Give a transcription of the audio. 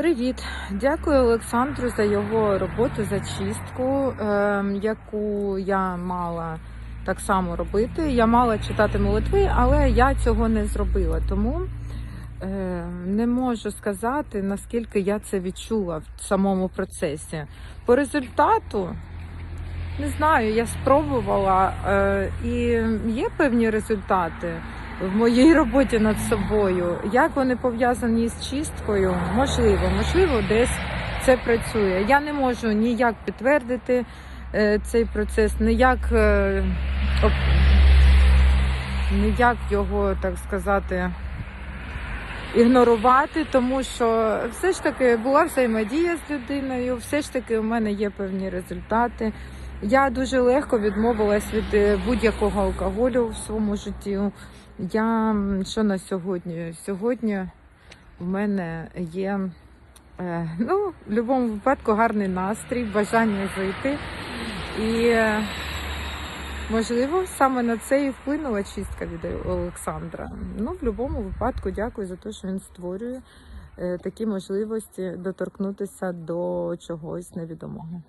Привіт, дякую Олександру за його роботу, за чистку, ем, яку я мала так само робити. Я мала читати молитви, але я цього не зробила. Тому е, не можу сказати, наскільки я це відчула в самому процесі. По результату. Не знаю, я спробувала е, і є певні результати в моїй роботі над собою. Як вони пов'язані з чисткою? Можливо, можливо, десь це працює. Я не можу ніяк підтвердити е, цей процес, ніяк, е, ніяк його, так сказати, ігнорувати, тому що все ж таки була взаємодія з людиною, все ж таки у мене є певні результати. Я дуже легко відмовилась від е, будь-якого алкоголю в своєму житті. Я що на сьогодні? Сьогодні в мене є е, ну, в будь-якому випадку гарний настрій, бажання зайти. І е, можливо саме на це і вплинула чистка від Олександра. Ну, в будь-якому випадку, дякую за те, що він створює такі можливості доторкнутися до чогось невідомого.